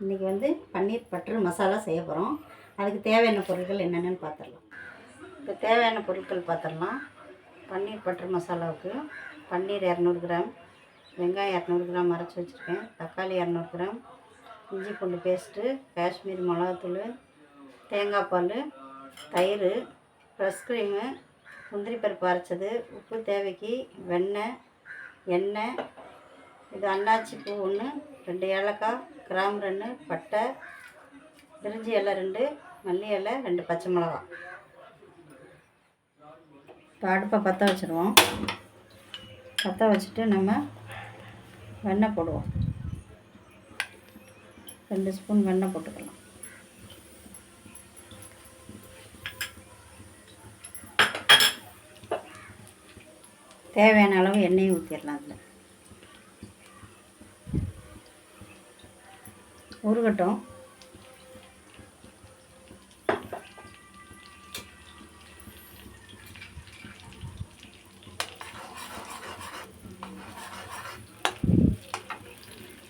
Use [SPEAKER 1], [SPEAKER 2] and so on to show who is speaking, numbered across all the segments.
[SPEAKER 1] இன்றைக்கி வந்து பன்னீர் பட்டர் மசாலா செய்ய போகிறோம் அதுக்கு தேவையான பொருட்கள் என்னென்னு பார்த்துடலாம் இப்போ தேவையான பொருட்கள் பார்த்துடலாம் பன்னீர் பட்டர் மசாலாவுக்கு பன்னீர் இரநூறு கிராம் வெங்காயம் இரநூறு கிராம் அரைச்சி வச்சுருக்கேன். தக்காளி இரநூறு கிராம் இஞ்சி பூண்டு பேஸ்ட்டு காஷ்மீர் மிளகாத்தூள் தேங்காய் பால் தயிர் ஃப்ரெஷ் க்ரீமு முந்திரி பருப்பு அரைச்சது உப்பு தேவைக்கு வெண்ணெய் எண்ணெய் இது அன்னாச்சி பூ ஒன்று ரெண்டு ஏலக்காய் கிராம்பு ரெண்டு பட்டை பிரிஞ்சி இலை ரெண்டு மல்லி இலை ரெண்டு பச்சை மிளகா. இப்போ அடுப்பை பற்ற வச்சுருவோம். பற்ற வச்சுட்டு நம்ம வெண்ணெய் போடுவோம். ரெண்டு ஸ்பூன் வெண்ணெய் போட்டுக்கலாம். தேவையான அளவு எண்ணெயை ஊற்றிடலாம் அதில் உருகட்டும்.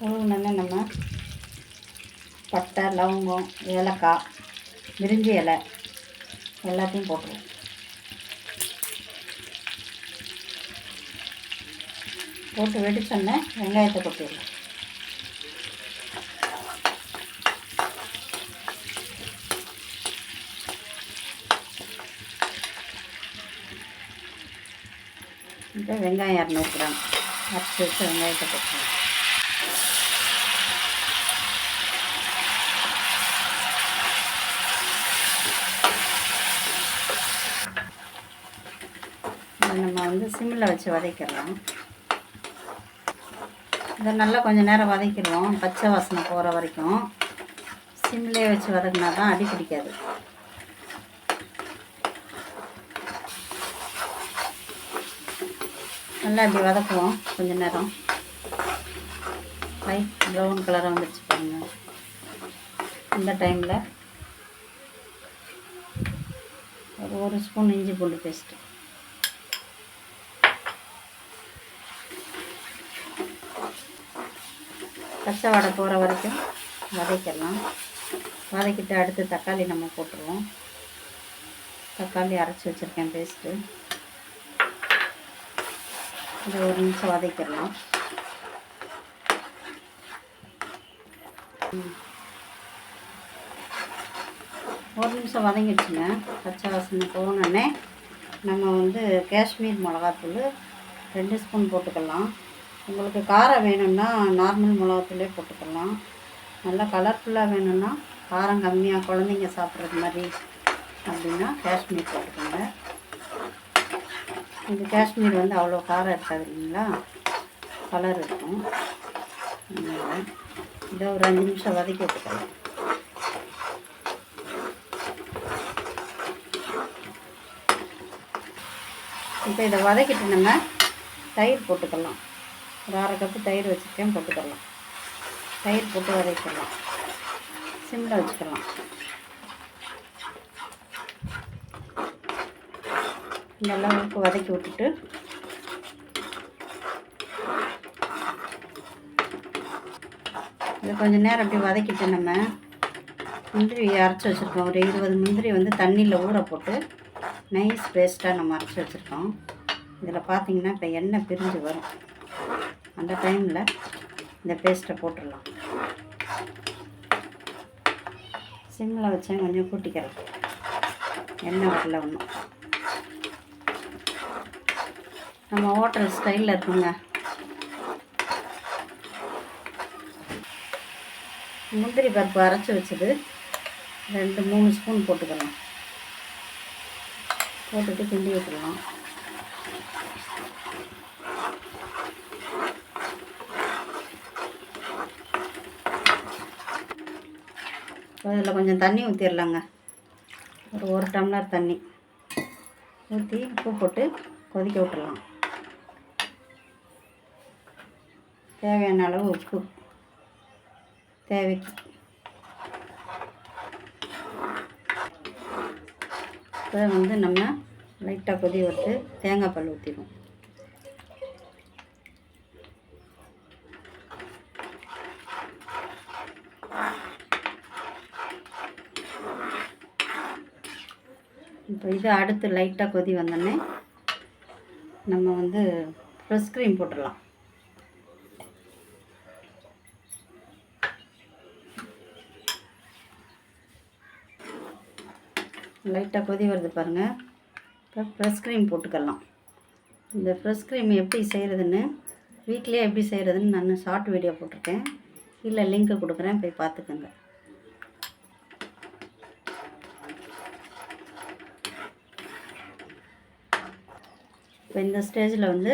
[SPEAKER 1] உருகுனோடனே நம்ம பட்டை லவங்கம் ஏலக்காய் விரிஞ்சி இலை எல்லாத்தையும் போட்டுருவோம். போட்டு வெடிச்சோன்னே வெங்காயத்தை கொட்டிடலாம். இப்போ வெங்காயம் இரநூறு கிராம். அரைச்சி வச்சு வெங்காயத்தை போட்டுருவோம் நம்ம வந்து சிம்மில் வச்சு வதக்கிடலாம். இதை நல்லா கொஞ்சம் நேரம் வதக்கிடுவோம். பச்சை வாசனை போகிற வரைக்கும். சிம்லேயே வச்சு வதக்கினா தான் அடி பிடிக்காது. நல்லா இப்படி வதக்குவோம். கொஞ்சம் நேரம். ஐ ப்ரௌன் கலராக வந்துடுச்சு பாருங்க. இந்த டைமில் ஒரு ஒரு ஸ்பூன் இஞ்சி பூண்டு பேஸ்ட்டு பச்சை வடை போகிற வரைக்கும் வதக்கிடலாம். வதக்கிட்டு அடுத்து தக்காளி நம்ம போட்டுருவோம். தக்காளி அரைச்சி வச்சுருக்கேன் பேஸ்ட்டு இதை ஒரு நிமிஷம் வதக்கிடலாம் ஒரு நிமிஷம் வதங்கிடுச்சுங்க. பச்சை வாசனை போனோடனே நம்ம வந்து காஷ்மீர் மிளகாத்தூள் ரெண்டு ஸ்பூன் போட்டுக்கலாம். உங்களுக்கு காரம் வேணும்னா நார்மல் மிளகாத்தூளே போட்டுக்கலாம். நல்லா கலர்ஃபுல்லாக வேணும்னா காரம் கம்மியாக குழந்தைங்க சாப்பிட்றது மாதிரி அப்படின்னா காஷ்மீர் போட்டுக்கோங்க. இது காஷ்மீர் வந்து அவ்வளோ காரம் இருக்காது இல்லைங்களா? கலர் இருக்கும். அதனால் இதை ஒரு அஞ்சு நிமிஷம் வதக்கி வச்சுக்கலாம். இப்போ இதை வதக்கிட்டு நம்ம தயிர் போட்டுக்கலாம். ஒரு அரை கப்பு தயிர் வச்சுருக்கேன் போட்டுக்கலாம். தயிர் போட்டு வதக்கிடலாம் சிம்மில் வச்சுக்கலாம். நல்லா உப்பு வதக்கி விட்டுட்டு. இதை கொஞ்சம் நேரம் அப்படி வதக்கிட்டு நம்ம முந்திரி அரைச்சி வச்சுருக்கோம். ஒரு இருபது முந்திரி வந்து தண்ணியில் ஊற போட்டு நைஸ் பேஸ்ட்டாக நம்ம அரைச்சி வச்சுருக்கோம். இதில் பார்த்திங்கன்னா இப்போ எண்ணெய் பிரிஞ்சு வரும். அந்த டைமில் இந்த பேஸ்ட்டை போட்டுடலாம். சிம்மில் வச்சேன் கொஞ்சம் கூட்டிக்கிறேன். எண்ணெய் வரல ஒன்றும் நம்ம ஹோட்டல் ஸ்டைலில் இருக்குங்க. முந்திரி பருப்பு அரைச்சி வச்சது. ரெண்டு மூணு ஸ்பூன் போட்டுக்கலாம். போட்டுட்டு கிண்டி விட்டுடலாம். அதில் கொஞ்சம் தண்ணி ஊற்றிடலாங்க ஒரு ஒரு டம்ளர் தண்ணி. ஊற்றி உப்பு போட்டு கொதிக்க விட்டுடலாம். தேவையான அளவு உப்பு. தேவைக்கு. இப்போ வந்து நம்ம லைட்டாக கொதி விட்டு தேங்காய் பால் ஊற்றிடுவோம் இப்போ இது அடுத்து லைட்டாக கொதி வந்தோடனே நம்ம வந்து ஃப்ரெஷ் க்ரீம் போட்டுடலாம். லைட்டாக கொதி வருது பாருங்கள் இப்போ ஃப்ரெஷ் க்ரீம் போட்டுக்கலாம். இந்த ஃப்ரெஷ் க்ரீம் எப்படி செய்கிறதுன்னு வீட்லேயே எப்படி செய்கிறதுன்னு நான் ஷார்ட் வீடியோ போட்டிருக்கேன். இல்லை லிங்க்கு கொடுக்குறேன் போய் பார்த்துக்கோங்க. இப்போ இந்த ஸ்டேஜில் வந்து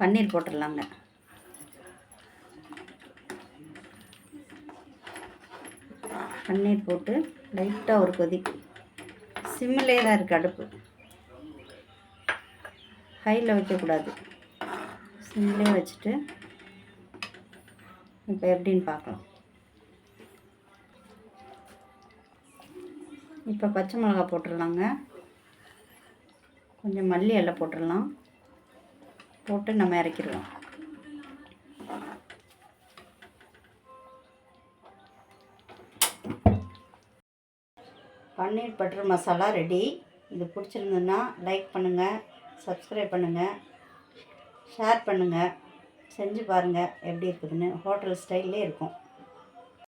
[SPEAKER 1] பன்னீர் போட்டுடலாங்க. பன்னீர் போட்டு லைட்டாக ஒரு கொதி சிம்மிலே தான் இருக்குது அடுப்பு. ஹையில் வைக்கக்கூடாது. சிம்மிலே வச்சுட்டு இப்போ எப்படின்னு பார்க்கலாம். இப்போ பச்சை மிளகா போட்டுடலாங்க. கொஞ்சம் மல்லி எல்லாம் போட்டுடலாம். போட்டு நம்ம இறக்கிடுவோம். Paneer butter masala ready. இது பிடிச்சிருந்ததுன்னா லைக் பண்ணுங்கள் சப்ஸ்கிரைப் பண்ணுங்கள் ஷேர் பண்ணுங்கள் செஞ்சு பாருங்கள் எப்படி இருக்குதுன்னு ஹோட்டல் ஸ்டைல்லே இருக்கும்.